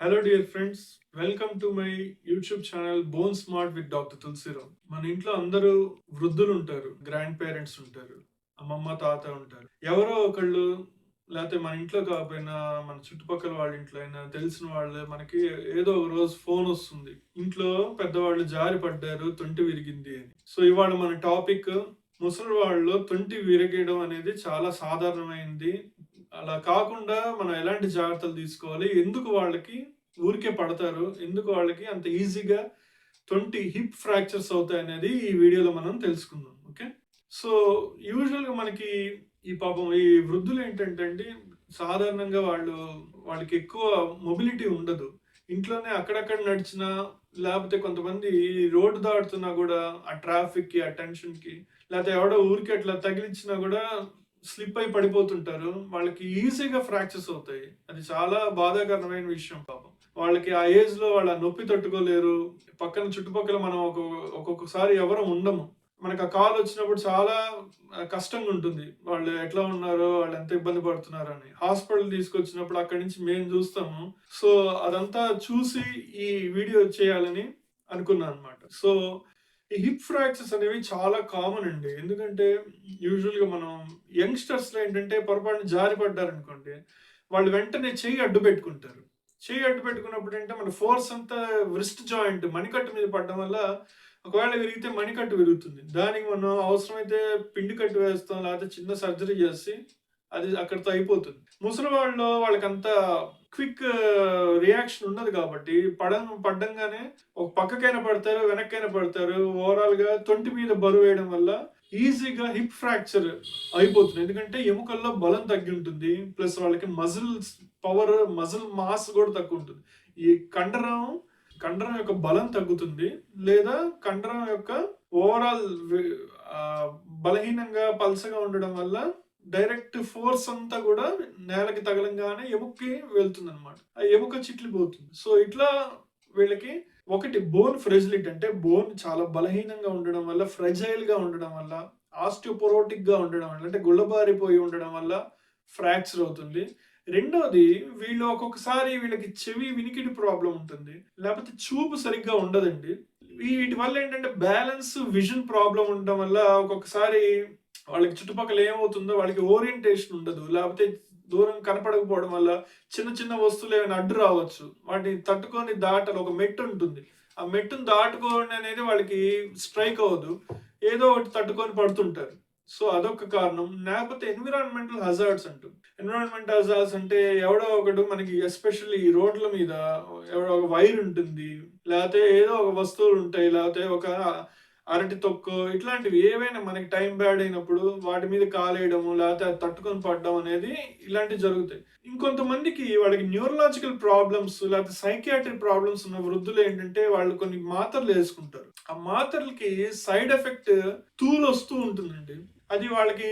Hello dear friends welcome to my YouTube channel bone smart with doctor Tulasiram మన ఇంట్లో అందరూ వృద్ధులు ఉంటారు గ్రాండ్ పేరెంట్స్ ఉంటారు అమ్మమ్మ తాత ఉంటారు. ఎవరో ఒకళ్ళు లేకపోతే మన ఇంట్లో కాకపోయినా మన చుట్టుపక్కల వాళ్ళ ఇంట్లో అయినా తెలిసిన వాళ్ళు మనకి ఏదో ఒక రోజు ఫోన్ వస్తుంది. ఇంట్లో పెద్దవాళ్ళు జారి పడ్డారు తొంటి విరిగింది అని. సో ఇవాళ మన టాపిక్ ముసలి వాళ్ళు తొంటి విరగడం అనేది చాలా సాధారణమైంది. అలా కాకుండా మనం ఎలాంటి జాగ్రత్తలు తీసుకోవాలి? ఎందుకు వాళ్ళకి ఊరికే పడతారు? ఎందుకు వాళ్ళకి అంత ఈజీగా ట్వంటీ హిప్ ఫ్రాక్చర్స్ అవుతాయి అనేది ఈ వీడియోలో మనం తెలుసుకుందాం ఓకే? సో యూజువల్గా మనకి ఈ పాపం ఈ వృద్ధులు ఏంటంటే అండి సాధారణంగా వాళ్ళు వాళ్ళకి ఎక్కువ మొబిలిటీ ఉండదు. ఇంట్లోనే అక్కడక్కడ నడిచినా లేకపోతే కొంతమంది రోడ్డు దాటుతున్నా కూడా ఆ ట్రాఫిక్కి ఆ టెన్షన్కి లేకపోతే ఎవడో ఊరికి అట్లా తగిలించినా కూడా స్లిప్ అయి పడిపోతుంటారు. వాళ్ళకి ఈజీగా ఫ్రాక్చర్స్ అవుతాయి. అది చాలా బాధాకరమైన విషయం పాపం. వాళ్ళకి ఆ ఏజ్లో వాళ్ళ నొప్పి తట్టుకోలేరు. పక్కన చుట్టుపక్కల మనం ఒక ఒక్కొక్కసారి ఎవరు ఉండము. మనకు ఆ కాల్ వచ్చినప్పుడు చాలా కష్టంగా ఉంటుంది. వాళ్ళు ఎట్లా ఉన్నారో వాళ్ళు ఎంత ఇబ్బంది పడుతున్నారు అని హాస్పిటల్ తీసుకొచ్చినప్పుడు అక్కడి నుంచి మేము చూస్తాము. సో అదంతా చూసి ఈ వీడియో చేయాలని అనుకున్నాను అనమాట సో ఈ హిప్ ఫ్రాక్చర్స్ అనేవి చాలా కామన్ అండి. ఎందుకంటే యూజువల్గా మనం యంగ్స్టర్స్లో ఏంటంటే పొరపాటున జారి పడ్డారనుకోండి వాళ్ళు వెంటనే చెయ్యి అడ్డు పెట్టుకుంటారు. చెయ్యి అడ్డు పెట్టుకున్నప్పుడు అంటే మన ఫోర్స్ అంతా వ్రిస్ట్ జాయింట్ మణికట్టు మీద పడడం వల్ల ఒకవేళ విరిగితే మణికట్టు విరుగుతుంది. దానికి మనం అవసరమైతే పిండి కట్టు వేస్తాం లేకపోతే చిన్న సర్జరీ చేసి అది అక్కడితో అయిపోతుంది. ముసలి వాళ్ళు వాళ్ళకంతా క్విక్ రియాక్షన్ uh, ఉన్నది కాబట్టి పడ పడ్డంగానే ఒక పక్కకైనా పడతారు వెనక్కైనా పడతారు ఓవరాల్గా తొంటి మీద బరువు వేయడం వల్ల ఈజీగా హిప్ ఫ్రాక్చర్ అయిపోతుంది. ఎందుకంటే ఎముకల్లో బలం తగ్గి ఉంటుంది ప్లస్ వాళ్ళకి మజిల్ పవర్ మజిల్ మాస్ కూడా తక్కువ ఉంటుంది ఈ కండరం కండరం యొక్క బలం తగ్గుతుంది లేదా కండరం యొక్క ఓవరాల్ బలహీనంగా పలసగా ఉండడం వల్ల డైరెక్ట్ ఫోర్స్ అంతా కూడా నేలకి తగలంగానే ఎముకకి వెళ్తుంది అనమాట ఆ ఎముక చిట్లిపోతుంది. సో ఇట్లా వీళ్ళకి ఒకటి బోన్ ఫ్రెజిలిటీ అంటే బోన్ చాలా బలహీనంగా ఉండడం వల్ల ఫ్రెజైల్గా ఉండడం వల్ల ఆస్టియోపోరోటిక్గా ఉండడం వల్ల అంటే గుళ్ళబారిపోయి ఉండడం వల్ల ఫ్రాక్చర్ అవుతుంది. రెండోది వీళ్ళు ఒక్కొక్కసారి వీళ్ళకి చెవి వినికిడి ప్రాబ్లం ఉంటుంది. లేకపోతే చూపు సరిగ్గా ఉండదండి. వీటి వల్ల ఏంటంటే బ్యాలెన్స్ విజన్ ప్రాబ్లం ఉండడం వల్ల ఒక్కొక్కసారి వాళ్ళకి చుట్టుపక్కల ఏమవుతుందో వాళ్ళకి ఓరియంటేషన్ ఉండదు. లేకపోతే దూరం కనపడకపోవడం వల్ల చిన్న చిన్న వస్తువులు ఏమైనా అడ్డు రావచ్చు. వాటిని తట్టుకొని దాటాలి. ఒక మెట్టు ఉంటుంది. ఆ మెట్టును దాటుకోవడం అనేది వాళ్ళకి స్ట్రైక్ అవ్వదు. ఏదో ఒకటి తట్టుకొని పడుతుంటారు. సో అదొక కారణం. లేకపోతే ఎన్విరాన్మెంటల్ హజార్డ్స్ అంటూ. ఎన్విరాన్మెంటల్ హజార్డ్స్ అంటే ఎవడో ఒకడు మనకి ఎస్పెషల్లీ రోడ్ల మీద ఎవడో ఒక వైర్ ఉంటుంది. లేకపోతే ఏదో ఒక వస్తువులు ఉంటాయి. లేకపోతే ఒక అరటి తొక్కు ఇట్లాంటివి ఏవైనా మనకి టైం బ్యాడ్ అయినప్పుడు వాటి మీద కాలేయడము లేకపోతే అది తట్టుకొని పడడం అనేది ఇలాంటివి జరుగుతాయి. ఇంకొంతమందికి వాళ్ళకి న్యూరలాజికల్ ప్రాబ్లమ్స్ లేకపోతే సైకియాట్రిక్ ప్రాబ్లమ్స్ ఉన్న వృద్ధులు ఏంటంటే వాళ్ళు కొన్ని మాత్రలు వేసుకుంటారు. ఆ మాత్రలకి సైడ్ ఎఫెక్ట్ తూలు వస్తూ ఉంటుందండి. అది వాళ్ళకి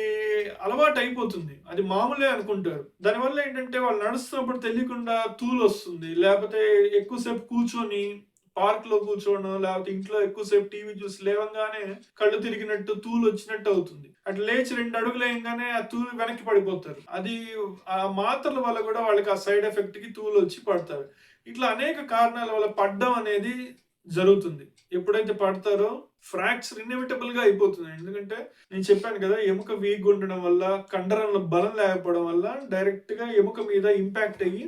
అలవాటు అయిపోతుంది. అది మామూలే అనుకుంటారు. దానివల్ల ఏంటంటే వాళ్ళు నడుస్తున్నప్పుడు తెలియకుండా తూలు వస్తుంది. లేకపోతే ఎక్కువసేపు కూర్చొని పార్క్లో కూర్చోవడం లేకపోతే ఇంట్లో ఎక్కువసేపు టీవీ చూసి లేవంగానే కళ్ళు తిరిగినట్టు తూలు వచ్చినట్టు అవుతుంది. అట్లా లేచి రెండు అడుగులు వేయగానే ఆ తూలు వెనక్కి పడిపోతారు. అది ఆ మాత్రల వల్ల కూడా వాళ్ళకి ఆ సైడ్ ఎఫెక్ట్కి తూలు వచ్చి పడతారు. ఇట్లా అనేక కారణాల వల్ల పడ్డం అనేది జరుగుతుంది. ఎప్పుడైతే పడతారో ఫ్రాక్చర్ ఇన్ఎవిటబుల్గా అయిపోతుంది. ఎందుకంటే నేను చెప్పాను కదా ఎముక వీక్ ఉండడం వల్ల కండరంలో బలం లేకపోవడం వల్ల డైరెక్ట్గా ఎముక మీద ఇంపాక్ట్ అయ్యి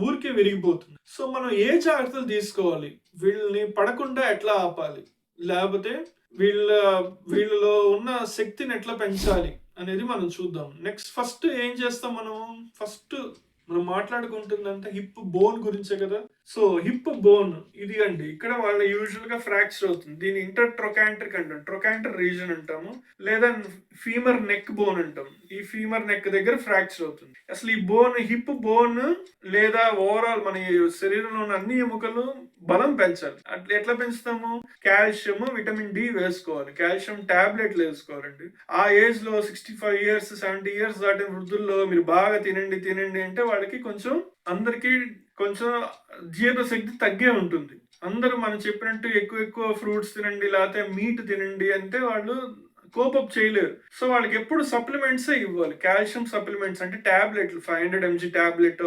ఊరికే విరిగిపోతుంది. సో మనం ఏ జాగ్రత్తలు తీసుకోవాలి? వీళ్ళని పడకుండా ఎట్లా ఆపాలి? లేకపోతే వీళ్ళ వీళ్ళలో ఉన్న శక్తిని ఎట్లా పెంచాలి అనేది మనం చూద్దాం. నెక్స్ట్ ఫస్ట్ ఏం చేస్తాం మనం? ఫస్ట్ మనం మాట్లాడుకుంటుందంటే హిప్ బోన్ గురించే కదా? సో హిప్ బోన్ ఇది అండి. ఇక్కడ వాళ్ళ యూజువల్గా ఫ్రాక్చర్ అవుతుంది. దీని ఇంటర్ ట్రొకాంట్రిక్ అంటాం. ట్రొకాంటర్ రీజన్ అంటాము. లేదా ఫీమర్ నెక్ బోన్ అంటాం. ఈ ఫీమర్ నెక్ దగ్గర ఫ్రాక్చర్ అవుతుంది. అసలు ఈ బోన్ హిప్ బోన్ లేదా ఓవరాల్ మన శరీరంలో ఉన్న అన్ని ఎముకలు బలం పెంచాలి. అట్లా ఎట్లా పెంచుతాము? కాల్షియం విటమిన్ డి వేసుకోవాలి. కాల్షియం టాబ్లెట్లు వేసుకోవాలండి. ఆ ఏజ్లో sixty five years seventy years దాటిన వృద్ధుల్లో మీరు బాగా తినండి తినండి అంటే వాళ్ళకి కొంచెం అందరికీ కొంచెం జీర్ణశక్తి తగ్గే ఉంటుంది. అందరూ మనం చెప్పినట్టు ఎక్కువ ఎక్కువ ఫ్రూట్స్ తినండి లేకపోతే మీట్ తినండి అంటే వాళ్ళు కోపప్ చేయలేరు. సో వాళ్ళకి ఎప్పుడు సప్లిమెంట్సే ఇవ్వాలి. కాల్షియం సప్లిమెంట్స్ అంటే టాబ్లెట్లు five hundred MG tablet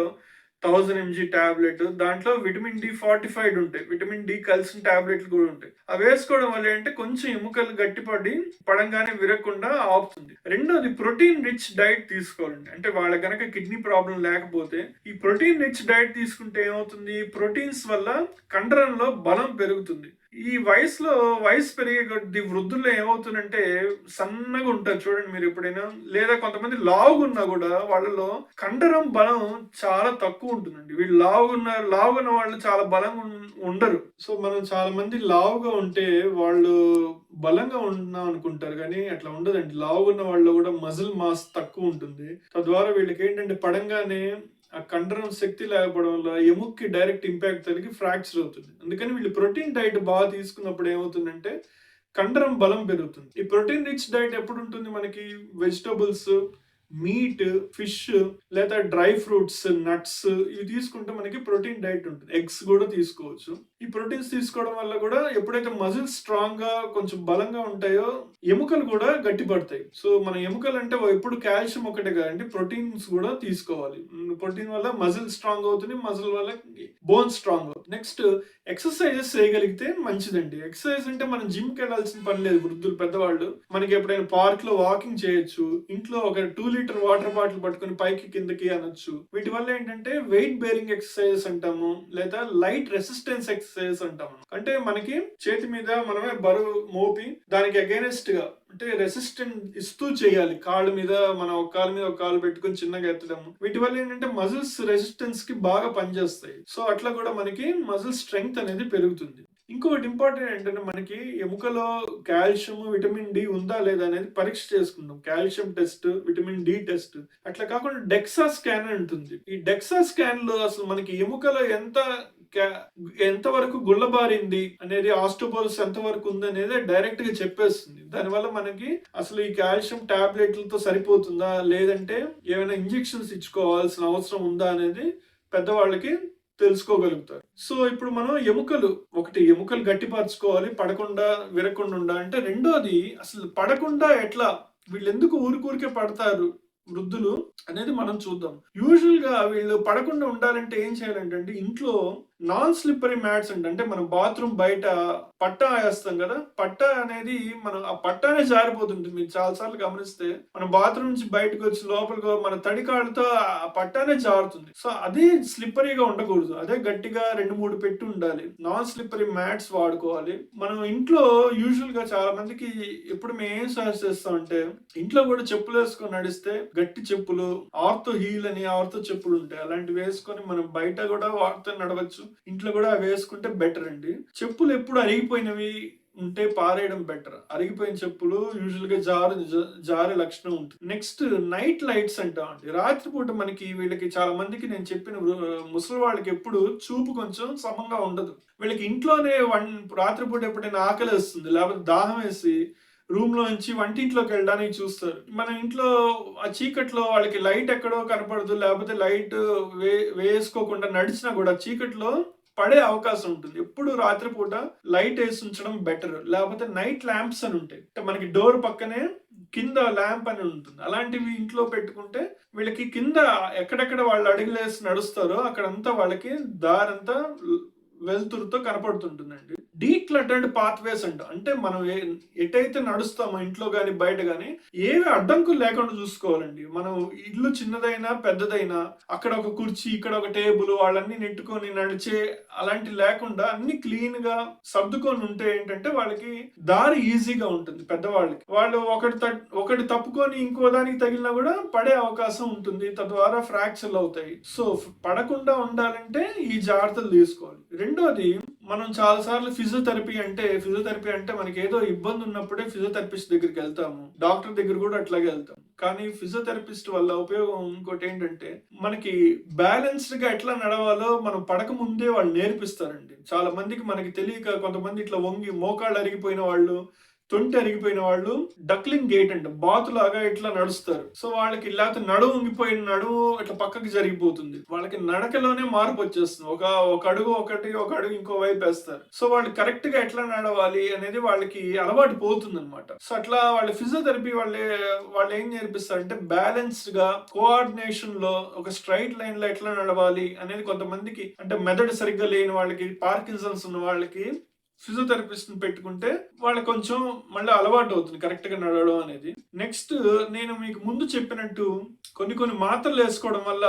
thousand MG tablet దాంట్లో విటమిన్ డి ఫార్టిఫైడ్ ఉంటాయి. విటమిన్ డి కలిసిన టాబ్లెట్లు కూడా ఉంటాయి. అవి వేసుకోవడం వల్ల ఏంటంటే కొంచెం ఎముకలు గట్టిపడి పడంగానే విరగకుండా ఆపుతుంది. రెండోది ప్రోటీన్ రిచ్ డైట్ తీసుకోవాలండి. అంటే వాళ్ళ గనక కిడ్నీ ప్రాబ్లం లేకపోతే ఈ ప్రోటీన్ రిచ్ డైట్ తీసుకుంటే ఏమవుతుంది? ప్రోటీన్స్ వల్ల కండరంలో బలం పెరుగుతుంది. ఈ వయసులో వయసు పెరిగే కొద్ది వృద్ధుల్లో ఏమవుతుందంటే సన్నగా ఉంటారు చూడండి మీరు ఎప్పుడైనా. లేదా కొంతమంది లావుగున్నా కూడా వాళ్ళలో కండరం బలం చాలా తక్కువ ఉంటుందండి. వీళ్ళు లావుగున్న లావుగున్న వాళ్ళు చాలా బలంగా ఉండరు. సో మనం చాలా మంది లావుగా ఉంటే వాళ్ళు బలంగా ఉన్నాం అనుకుంటారు కానీ అట్లా ఉండదండి. లావుగున్న వాళ్ళు కూడా మజిల్ మాస్ తక్కువ ఉంటుంది. తద్వారా వీళ్ళకి ఏంటంటే పడంగానే ఆ కండరం శక్తి లేకపోవడం వల్ల ఎముక్కి డైరెక్ట్ ఇంపాక్ట్ తగిలి ఫ్రాక్చర్ అవుతుంది. అందుకని వీళ్ళు ప్రోటీన్ డైట్ బాగా తీసుకున్నప్పుడు ఏమవుతుందంటే కండరం బలం పెరుగుతుంది. ఈ ప్రోటీన్ రిచ్ డైట్ ఎప్పుడు ఉంటుంది మనకి? వెజిటబుల్స్ మీట్ ఫిష్ లేదా డ్రై ఫ్రూట్స్ నట్స్ ఇవి తీసుకుంటే మనకి ప్రోటీన్ డైట్ ఉంటుంది. ఎగ్స్ కూడా తీసుకోవచ్చు. ఈ ప్రోటీన్స్ తీసుకోవడం వల్ల కూడా ఎప్పుడైతే మజిల్స్ స్ట్రాంగ్గా కొంచెం బలంగా ఉంటాయో ఎముకలు కూడా గట్టిపడతాయి. సో మన ఎముకలు అంటే ఎప్పుడు కాల్షియం ఒకటే కదండి ప్రోటీన్స్ కూడా తీసుకోవాలి. ప్రోటీన్ వల్ల మజిల్ స్ట్రాంగ్ అవుతుంది మజిల్ వల్ల బోన్ స్ట్రాంగ్ అవుతుంది. నెక్స్ట్ ఎక్సర్సైజెస్ చేయగలిగితే మంచిదండి. ఎక్సర్సైజ్ అంటే మనం జిమ్కి వెళ్ళాల్సిన పని లేదు. వృద్ధులు పెద్దవాళ్ళు మనకి ఎప్పుడైనా పార్క్లో వాకింగ్ చేయొచ్చు ఇంట్లో ఒక టూ లీటర్ వాటర్ బాటిల్ పట్టుకొని పైకి కిందకి అనొచ్చు. వీటి వల్ల ఏంటంటే వెయిట్ బేరింగ్ ఎక్సర్సైజెస్ అంటాము లేదా లైట్ రెసిస్టెన్స్ ఎక్సర్సైజెస్ అంటాము. అంటే మనకి చేతి మీద మనమే బరువు మోపి దానికి అగైనెస్ట్ గా అంటే రెసిస్టెంట్ ఇస్తూ చేయాలి. కాళ్ళ మీద మనం ఒక కాలు మీద ఒక కాలు పెట్టుకుని చిన్నగా ఎత్తడం వీటి వల్ల ఏంటంటే మజిల్స్ రెసిస్టెన్స్కి బాగా పనిచేస్తాయి. సో అట్లా కూడా మనకి మజిల్ స్ట్రెంగ్త్ అనేది పెరుగుతుంది. ఇంకొకటి ఇంపార్టెంట్ ఏంటంటే మనకి ఎముకలో కాల్షియం విటమిన్ డి ఉందా లేదా అనేది పరీక్ష చేసుకుంటాం calcium test vitamin D test అట్లా కాకుండా డెక్సా స్కాన్ అని ఉంటుంది. ఈ డెక్సా స్కాన్లో అసలు మనకి ఎముకలో ఎంత ఎంతవరకు గుళ్ళబారింది గుల్లబారింది అనేది ఆస్టోపోల్స్ ఎంత వరకు ఉంది అనేది డైరెక్ట్గా చెప్పేస్తుంది. దానివల్ల మనకి అసలు ఈ కాల్షియం టాబ్లెట్లతో సరిపోతుందా? లేదంటే ఏమైనా ఇంజెక్షన్స్ ఇచ్చుకోవాల్సిన అవసరం ఉందా అనేది పెద్దవాళ్ళకి తెలుసుకోగలుగుతారు. సో ఇప్పుడు మనం ఎముకలు ఒకటి ఎముకలు గట్టిపరచుకోవాలి పడకుండా విరగకుండా అంటే రెండోది అసలు పడకుండా ఎట్లా? వీళ్ళు ఎందుకు ఊరికూరికే పడతారు వృద్ధులు అనేది మనం చూద్దాం. యూజువల్గా వీళ్ళు పడకుండా ఉండాలంటే ఏం చేయాలంటే ఇంట్లో నాన్ స్లిప్పరీ మ్యాట్స్ అంటే మనం బాత్రూమ్ బయట పట్టా వేస్తాం కదా పట్టా అనేది మనం ఆ పట్టానే జారిపోతుంటుంది. మీరు చాలా సార్లు గమనిస్తే మనం బాత్రూమ్ నుంచి బయటకు వచ్చి లోపలికి మన తడికాళ్ళతో ఆ పట్టానే జారుతుంది. సో అది స్లిప్పరీగా ఉండకూడదు. అదే గట్టిగా రెండు మూడు పెట్టి ఉండాలి. నాన్ స్లిప్పరీ మ్యాట్స్ వాడుకోవాలి. మనం ఇంట్లో యూజువల్గా చాలా మందికి ఎప్పుడు మేము ఏం సజెస్ట్ చేస్తామంటే ఇంట్లో కూడా చెప్పులు వేసుకొని నడిస్తే గట్టి చెప్పులు ఆర్తో హీల్ అని ఆర్తో చెప్పులు ఉంటాయి. అలాంటివి వేసుకొని మనం బయట కూడా వాడితే నడవచ్చు. ఇంట్లో కూడా అవి వేసుకుంటే బెటర్ అండి. చెప్పులు ఎప్పుడు అరిగిపోయినవి ఉంటే పారేయడం బెటర్ అరిగిపోయిన చెప్పులు యూజువల్గా జారు జారే లక్షణం ఉంటుంది. నెక్స్ట్ నైట్ లైట్స్ అంటామండి రాత్రిపూట మనకి వీళ్ళకి చాలా మందికి నేను చెప్పిన ముసలి వాళ్ళకి ఎప్పుడు చూపు కొంచెం సమంగా ఉండదు. వీళ్ళకి ఇంట్లోనే వన్ రాత్రిపూట ఎప్పుడైనా ఆకలి వేస్తుంది లేకపోతే దాహం వేసి రూమ్లో నుంచి వంటింట్లోకి వెళ్ళడానికి చూస్తారు. మన ఇంట్లో ఆ చీకట్లో వాళ్ళకి లైట్ ఎక్కడో కనపడదు లేకపోతే లైట్ వే వేసుకోకుండా నడిచినా కూడా చీకట్లో పడే అవకాశం ఉంటుంది. ఎప్పుడు రాత్రిపూట లైట్ వేసి ఉంచడం బెటర్. లేకపోతే నైట్ ల్యాంప్స్ అని ఉంటాయి. అంటే మనకి డోర్ పక్కనే కింద ల్యాంప్ అని ఉంటుంది. అలాంటివి ఇంట్లో పెట్టుకుంటే వీళ్ళకి కింద ఎక్కడెక్కడ వాళ్ళు అడుగులేసి నడుస్తారో అక్కడంతా వాళ్ళకి దారంతా వెలుతురుతో కనపడుతుంటుందండి. డీక్లటర్డ్ పాత్వేస్ అంట. అంటే మనం ఏ- ఎటైతే నడుస్తామో ఇంట్లో కానీ బయట కానీ ఏవి అడ్డంకులు లేకుండా చూసుకోవాలండి. మనం ఇల్లు చిన్నదైనా పెద్దదైనా అక్కడ ఒక కుర్చీ ఇక్కడ ఒక టేబుల్ వాళ్ళన్ని నెట్టుకొని నడిచే అలాంటి లేకుండా అన్ని క్లీన్గా సర్దుకొని ఉంటే ఏంటంటే వాళ్ళకి దారి ఈజీగా ఉంటుంది పెద్దవాళ్ళకి. వాళ్ళు ఒకటి ఒకటి తప్పుకొని ఇంకో దానికి తగిలినా కూడా పడే అవకాశం ఉంటుంది. తద్వారా ఫ్రాక్చర్లు అవుతాయి. సో పడకుండా ఉండాలంటే ఈ జాగ్రత్తలు తీసుకోవాలి. రెండోది మనం చాలా సార్లు ఫిజియోథెరపీ అంటే ఫిజియోథెరపీ అంటే మనకి ఏదో ఇబ్బంది ఉన్నప్పుడే ఫిజియోథెరపిస్ట్ దగ్గరికి వెళ్తాము. డాక్టర్ దగ్గర కూడా అట్లాగే వెళ్తాం. కానీ ఫిజియోథెరపిస్ట్ వల్ల ఉపయోగం ఇంకోటి ఏంటంటే మనకి బ్యాలెన్స్డ్గా ఎట్లా నడవాలో మనం పడక ముందే వాళ్ళు నేర్పిస్తారండి. చాలా మందికి మనకి తెలియక కొంతమంది ఇట్లా వంగి మోకాళ్ళు అరిగిపోయిన వాళ్ళు తొంటి అరిగిపోయిన వాళ్ళు డక్లింగ్ గేట్ అంట బాతులాగా ఇట్లా నడుస్తారు. సో వాళ్ళకి లేకపోతే నడువు ఉంగిపోయిన నడువు ఇట్లా పక్కకి జరిగిపోతుంది. వాళ్ళకి నడకలోనే మార్పు వచ్చేస్తుంది. ఒక ఒక అడుగు ఒకటి ఒక అడుగు ఇంకో వైపు వేస్తారు. సో వాళ్ళు కరెక్ట్గా ఎట్లా నడవాలి అనేది వాళ్ళకి అలవాటు పోతుంది అనమాట సో అట్లా వాళ్ళ ఫిజియోథెరపీ వాళ్ళే వాళ్ళు ఏం నేర్పిస్తారంటే బ్యాలెన్స్డ్గా కోఆర్డినేషన్లో ఒక స్ట్రైట్ లైన్లో ఎట్లా నడవాలి అనేది కొంతమందికి అంటే మెదడు సరిగ్గా లేని వాళ్ళకి పార్కిన్సన్స్ ఉన్న వాళ్ళకి ఫిజియోథెరపిస్ట్ని పెట్టుకుంటే వాళ్ళకి కొంచెం మళ్ళీ అలవాటు అవుతుంది కరెక్ట్గా నడవడం అనేది. నెక్స్ట్ నేను మీకు ముందు చెప్పినట్టు కొన్ని కొన్ని మాత్రలు వేసుకోవడం వల్ల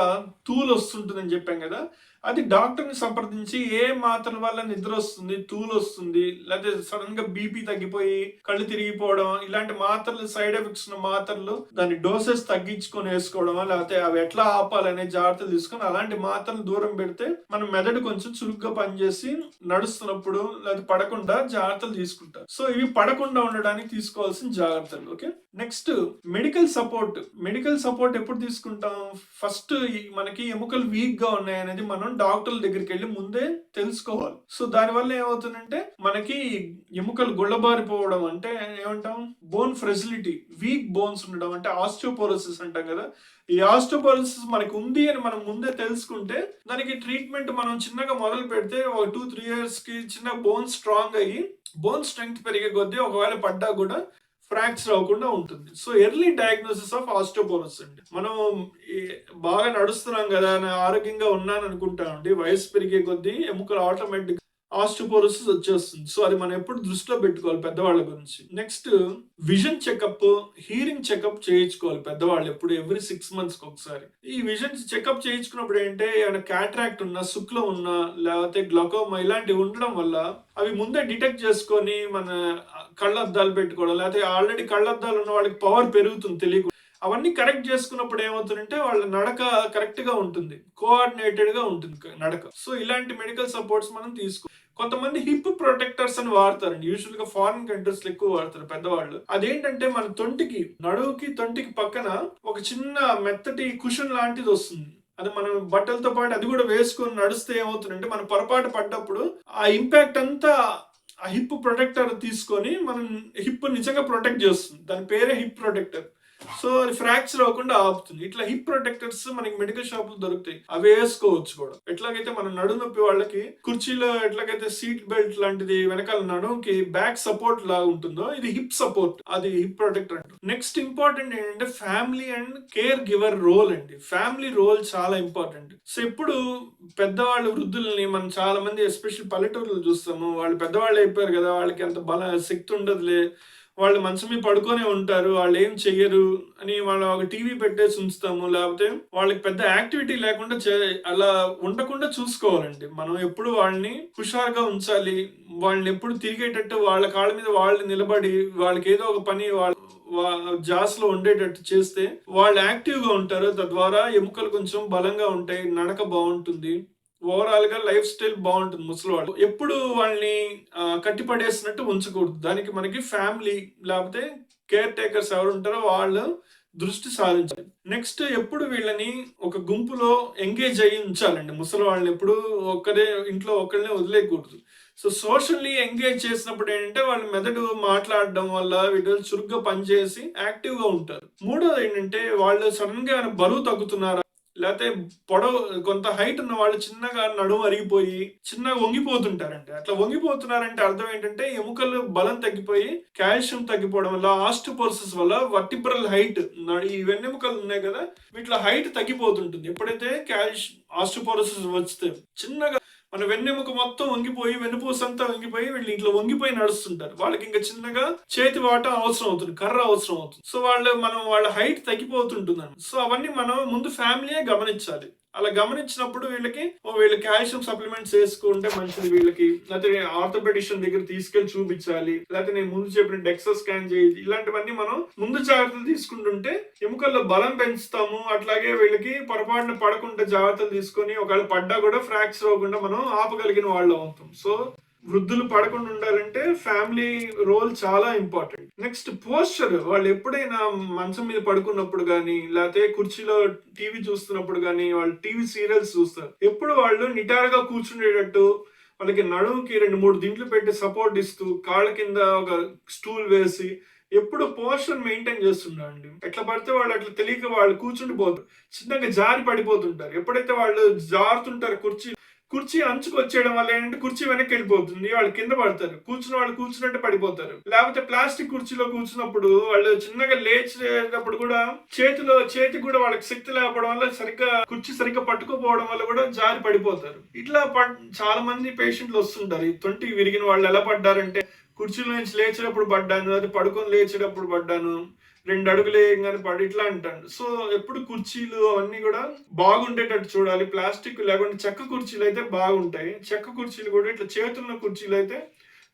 తూలు వస్తుంటుందని చెప్పాం కదా అది డాక్టర్ని సంప్రదించి ఏ మాత్రల వల్ల నిద్ర వస్తుంది తూలు వస్తుంది లేకపోతే సడన్గా బీపీ తగ్గిపోయి కళ్ళు తిరిగిపోవడం ఇలాంటి మాత్రలు సైడ్ ఎఫెక్ట్స్ ఉన్న మాత్రలు దాని డోసెస్ తగ్గించుకొని వేసుకోవడం లేకపోతే అవి ఎట్లా ఆపాలనే జాగ్రత్తలు తీసుకొని అలాంటి మాత్రలు దూరం పెడితే మన మెదడు కొంచెం చురుగ్గా పనిచేసి నడుస్తున్నప్పుడు లేకపోతే పడకుండా జాగ్రత్తలు తీసుకుంటారు. సో ఇవి పడకుండా ఉండడానికి తీసుకోవాల్సిన జాగ్రత్తలు okay? Next medical support medical support ఎప్పుడు తీసుకుంటాం? ఫస్ట్ మనకి ఎముకలు వీక్గా ఉన్నాయి అనేది మనం డాక్టర్ల దగ్గరికి వెళ్ళి ముందే తెలుసుకోవాలి. సో దానివల్ల ఏమవుతుందంటే మనకి ఎముకలు గుళ్ళబారిపోవడం అంటే ఏమంటాం? బోన్ ఫ్రెసిలిటీ వీక్ బోన్స్ ఉండడం అంటే ఆస్టియోపోరోసిస్ అంటాం కదా. ఈ ఆస్టోపోరోసిస్ మనకి ఉంది అని మనం ముందే తెలుసుకుంటే దానికి ట్రీట్మెంట్ మనం చిన్నగా మొదలు పెడితే ఒక టూ త్రీ ఇయర్స్కి చిన్న బోన్ స్ట్రాంగ్ అయ్యి బోన్ స్ట్రెంగ్త్ పెరిగే కొద్దీ ఒకవేళ పడ్డా కూడా ఫ్రాక్చర్ అవ్వకుండా ఉంటుంది. So early diagnosis of osteoporosis అండి. మనం ఈ బాగా నడుస్తున్నాం కదా అని ఆరోగ్యంగా ఉన్నాను అనుకుంటామండి వయసు పెరిగే కొద్దీ ఎముకలు ఆటోమేటిక్ ఆస్టోపోరోసిస్ వచ్చేస్తుంది. సో అది మనం ఎప్పుడు దృష్టిలో పెట్టుకోవాలి పెద్దవాళ్ళ గురించి. Next vision checkup hearing checkup చేయించుకోవాలి పెద్దవాళ్ళు ఎప్పుడు ఎవ్రీ సిక్స్ మంత్స్ ఒకసారి. ఈ విజన్ చెకప్ చేయించుకున్నప్పుడు ఏంటంటే ఏమైనా క్యాట్రాక్ట్ ఉన్నా సుక్లో ఉన్నా లేకపోతే గ్లకోమా ఇలాంటివి ఉండడం వల్ల అవి ముందే డిటెక్ట్ చేసుకొని మన కళ్ళద్దాలు పెట్టుకోవడం లేకపోతే ఆల్రెడీ కళ్ళద్దాలు ఉన్న వాళ్ళకి పవర్ పెరుగుతుంది తెలియకుండా. అవన్నీ కరెక్ట్ చేసుకున్నప్పుడు ఏమవుతుందంటే వాళ్ళ నడక కరెక్ట్గా ఉంటుంది కోఆర్డినేటెడ్గా ఉంటుంది నడక. సో ఇలాంటి మెడికల్ సపోర్ట్స్ మనం తీసుకో కొంతమంది హిప్ ప్రొటెక్టర్స్ అని వాడతారండి. యూజువల్గా ఫారిన్ కంట్రీస్లో ఎక్కువ వాడతారు పెద్దవాళ్ళు. అదేంటంటే మన తొంటికి నడువుకి తొంటికి పక్కన ఒక చిన్న మెత్తటి కుషన్ లాంటిది వస్తుంది. అది మనం బట్టలతో పాటు అది కూడా వేసుకొని నడిస్తే ఏమవుతుందంటే మనం పొరపాటు పడ్డప్పుడు ఆ ఇంపాక్ట్ అంతా ఆ హిప్ ప్రొటెక్టర్ తీసుకొని మనం హిప్ నిజంగా ప్రొటెక్ట్ చేస్తుంది. దాని పేరే హిప్ ప్రొటెక్టర్. సో అది ఫ్రాక్చర్ అవ్వకుండా ఆపుతుంది. ఇట్లా హిప్ ప్రొటెక్టర్స్ మనకి మెడికల్ షాప్లో దొరుకుతాయి. అవి వేసుకోవచ్చు కూడా. ఎట్లాగైతే మన నడు నొప్పి వాళ్ళకి కుర్చీలో ఎట్లాగైతే సీట్ బెల్ట్ లాంటిది వెనకాల నడుముకి బ్యాక్ సపోర్ట్ లాగా ఉంటుందో ఇది హిప్ సపోర్ట్ అది హిప్ ప్రొటెక్టర్ అంటారు. నెక్స్ట్ ఇంపార్టెంట్ ఏంటంటే family and care giver role అండి. ఫ్యామిలీ రోల్ చాలా ఇంపార్టెంట్ సో ఇప్పుడు పెద్దవాళ్ళు వృద్ధుల్ని మనం చాలా మంది ఎస్పెషల్ పల్లెటూరులో చూస్తాము. వాళ్ళు పెద్దవాళ్ళు అయిపోయారు కదా వాళ్ళకి అంత బల శక్తి ఉండదులే. వాళ్ళు మంచం మీద పడుకొనే ఉంటారు వాళ్ళు ఏం చెయ్యరు అని వాళ్ళు ఒక టీవీ పెట్టేసి ఉంచుతాము. లేకపోతే వాళ్ళకి పెద్ద యాక్టివిటీ లేకుండా చే- అలా ఉండకుండా చూసుకోవాలండి. మనం ఎప్పుడు వాళ్ళని హుషారుగా ఉంచాలి. వాళ్ళని ఎప్పుడు తిరిగేటట్టు వాళ్ళ కాళ్ళ మీద వాళ్ళు నిలబడి వాళ్ళకి ఏదో ఒక పని వాళ్ళ జాస్లో ఉండేటట్టు చేస్తే వాళ్ళు యాక్టివ్గా ఉంటారు. తద్వారా ఎముకలు కొంచెం బలంగా ఉంటాయి. నడక బాగుంటుంది. ఓవరాల్గా లైఫ్ స్టైల్ బాగుంటుంది ముసలి వాళ్ళు ఎప్పుడు వాళ్ళని కట్టిపడేసినట్టు ఉంచకూడదు. దానికి మనకి ఫ్యామిలీ లేకపోతే కేర్ టేకర్స్ ఎవరు ఉంటారో వాళ్ళు దృష్టి సాధించాలి నెక్స్ట్ ఎప్పుడు వీళ్ళని ఒక గుంపులో ఎంగేజ్ అయ్యి ఉంచాలండి. ముసలి వాళ్ళని ఎప్పుడు ఒక్కరే ఇంట్లో ఒక్కళ్ళనే వదిలేయకూడదు. సో సోషల్లీ ఎంగేజ్ చేసినప్పుడు ఏంటంటే వాళ్ళ మెదడు మాట్లాడడం వల్ల వీళ్ళు చురుగ్గా పనిచేసి యాక్టివ్గా ఉంటారు. మూడోది ఏంటంటే వాళ్ళు సడన్గా బరువు తగ్గుతున్నారా లేకపోతే పొడవు కొంత హైట్ ఉన్న వాళ్ళు చిన్నగా నడుము అరిగిపోయి చిన్నగా వంగిపోతుంటారంటే అట్లా వంగిపోతున్నారంటే అర్థం ఏంటంటే ఎముకలు బలం తగ్గిపోయి కాల్షియం తగ్గిపోవడం వల్ల ఆస్టిపోర్సిస్ వల్ల వర్టిబ్రల్ హైట్ ఈ వెన్నెముకలు ఉన్నాయి కదా వీటిలో హైట్ తగ్గిపోతుంటుంది. ఎప్పుడైతే కాల్షియం ఆస్టిపోరోసిస్ వస్తే చిన్నగా మన వెన్నెముక మొత్తం వంగిపోయి వెన్నుపూస అంతా వంగిపోయి వీళ్ళు ఇంట్లో వంగిపోయి నడుస్తుంటారు. వాళ్ళకి ఇంకా చిన్నగా చేతి వాట అవసరం అవుతుంది కర్ర అవసరం అవుతుంది. సో వాళ్ళు మనం వాళ్ళ హైట్ తగ్గిపోతుంటుంది సో అవన్నీ మనం ముందు ఫ్యామిలీయే గమనించాలి. అలా గమనించినప్పుడు వీళ్ళకి ఓ వీళ్ళు కాల్షియం సప్లిమెంట్స్ వేసుకుంటే మంచిది వీళ్ళకి. లేకపోతే ఆర్థోపెడిషన్ దగ్గర తీసుకెళ్ళి చూపించాలి. లేకపోతే నేను ముందు చెప్పిన డెక్సా స్కాన్ చేయాలి ఇలాంటివన్నీ మనం ముందు జాగ్రత్తలు తీసుకుంటుంటే ఎముకల్లో బలం పెంచుతాము. అట్లాగే వీళ్ళకి పొరపాటున పడకుండా జాగ్రత్తలు తీసుకొని ఒకవేళ పడ్డా కూడా ఫ్రాక్చర్ అవ్వకుండా మనం ఆపగలిగిన వాళ్ళు అవుతాం. సో వృద్ధులు పడకుండా ఉండాలంటే ఫ్యామిలీ రోల్ చాలా ఇంపార్టెంట్. నెక్స్ట్ పోస్చర్ వాళ్ళు ఎప్పుడైనా మంచం మీద పడుకున్నప్పుడు కానీ లేకపోతే కుర్చీలో టీవీ చూస్తున్నప్పుడు కానీ వాళ్ళు టీవీ సీరియల్స్ చూస్తారు. ఎప్పుడు వాళ్ళు నిటారుగా కూర్చునేటట్టు వాళ్ళకి నడుముకి రెండు మూడు దింట్లు పెట్టి సపోర్ట్ ఇస్తూ కాళ్ళ కింద ఒక స్టూల్ వేసి ఎప్పుడు పోస్టర్ మెయింటైన్ చేస్తుండండి ఎట్లా పడితే వాళ్ళు అట్లా తెలియక వాళ్ళు కూర్చుండిపోతారు. చిన్నగా జారి పడిపోతుంటారు. ఎప్పుడైతే వాళ్ళు జారుతుంటారు కుర్చీ కుర్చీ అంచుకు వచ్చేయడం వల్ల ఏంటంటే కుర్చీ వెనక్కి వెళ్ళిపోతుంది. వాళ్ళు కింద పడతారు. కూర్చున్న వాళ్ళు కూర్చున్నట్టు పడిపోతారు. లేకపోతే ప్లాస్టిక్ కుర్చీలో కూర్చున్నప్పుడు వాళ్ళు చిన్నగా లేచేటప్పుడు కూడా చేతిలో చేతి కూడా వాళ్ళకి శక్తి లేకపోవడం వల్ల సరిగ్గా కుర్చీ సరిగ్గా పట్టుకోపోవడం వల్ల కూడా జారి పడిపోతారు. ఇట్లా పడ్- చాలా మంది పేషెంట్లు వస్తుంటారు. ఈ తొంటి విరిగిన వాళ్ళు ఎలా పడ్డారంటే కుర్చీలో నుంచి లేచేటప్పుడు పడ్డాను అది పడుకొని లేచేటప్పుడు పడ్డాను రెండు అడుగులు వేయగానే పడి ఇట్లా అంటాడు. సో ఎప్పుడు కుర్చీలు అవన్నీ కూడా బాగుండేటట్టు చూడాలి. ప్లాస్టిక్ లేకుండా చెక్క కుర్చీలు అయితే బాగుంటాయి. చెక్క కుర్చీలు కూడా ఇట్లా చేతున్న కుర్చీలు అయితే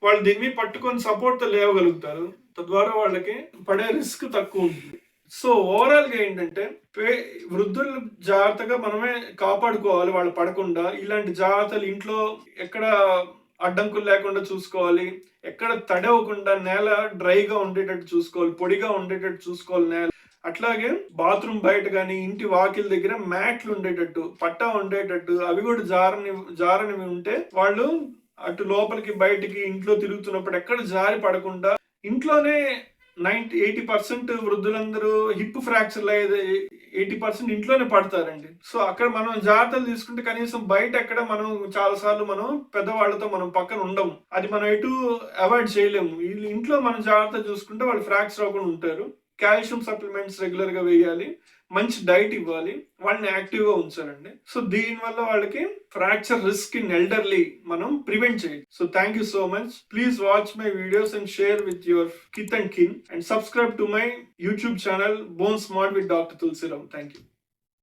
వాళ్ళు దీని మీద పట్టుకొని సపోర్ట్తో లేవగలుగుతారు. తద్వారా వాళ్ళకి పడే రిస్క్ తక్కువ ఉంటుంది. సో ఓవరాల్గా ఏంటంటే పే- వృద్ధులు జాగ్రత్తగా మనమే కాపాడుకోవాలి. వాళ్ళు పడకుండా ఇలాంటి జాగ్రత్తలు ఇంట్లో ఎక్కడ అడ్డంకులు లేకుండా చూసుకోవాలి. ఎక్కడ తడవకుండా నేల డ్రైగా ఉండేటట్టు చూసుకోవాలి. పొడిగా ఉండేటట్టు చూసుకోవాలి నేల. అట్లాగే బాత్రూమ్ బయట కానీ ఇంటి వాకిల దగ్గర మ్యాట్లు ఉండేటట్టు పట్టా ఉండేటట్టు అవి కూడా జారని జారనివి ఉంటే వాళ్ళు అటు లోపలికి బయటికి ఇంట్లో తిరుగుతున్నప్పుడు ఎక్కడ జారి పడకుండా ఇంట్లోనే నైన్టీ ఎయిటీ పర్సెంట్ వృద్ధులందరూ హిప్ ఫ్రాక్చర్ అయ్యేది ఎయిటీ పర్సెంట్ ఇంట్లోనే పడతారండి. సో అక్కడ మనం జాగ్రత్తలు తీసుకుంటే కనీసం బయట ఎక్కడ మనం చాలా సార్లు మనం పెద్దవాళ్ళతో మనం పక్కన ఉండము. అది మనం ఎటు అవాయిడ్ చేయలేము. వీళ్ళు ఇంట్లో మనం జాగ్రత్త చూసుకుంటే వాళ్ళు ఫ్రాక్చర్ అవ్వకుండా ఉంటారు. కాల్షియం సప్లిమెంట్స్ రెగ్యులర్గా వేయాలి. మంచి డైట్ ఇవ్వాలి వాళ్ళని యాక్టివ్గా ఉంచాలండి. సో దీని వల్ల వాళ్ళకి ఫ్రాక్చర్ రిస్క్ ఇన్ ఎల్డర్లీ మనం ప్రివెంట్ చేయొచ్చు. So thank you so much please watch my videos and share with your kith and kin and subscribe to my YouTube channel bone smart with doctor Tulasiram thank you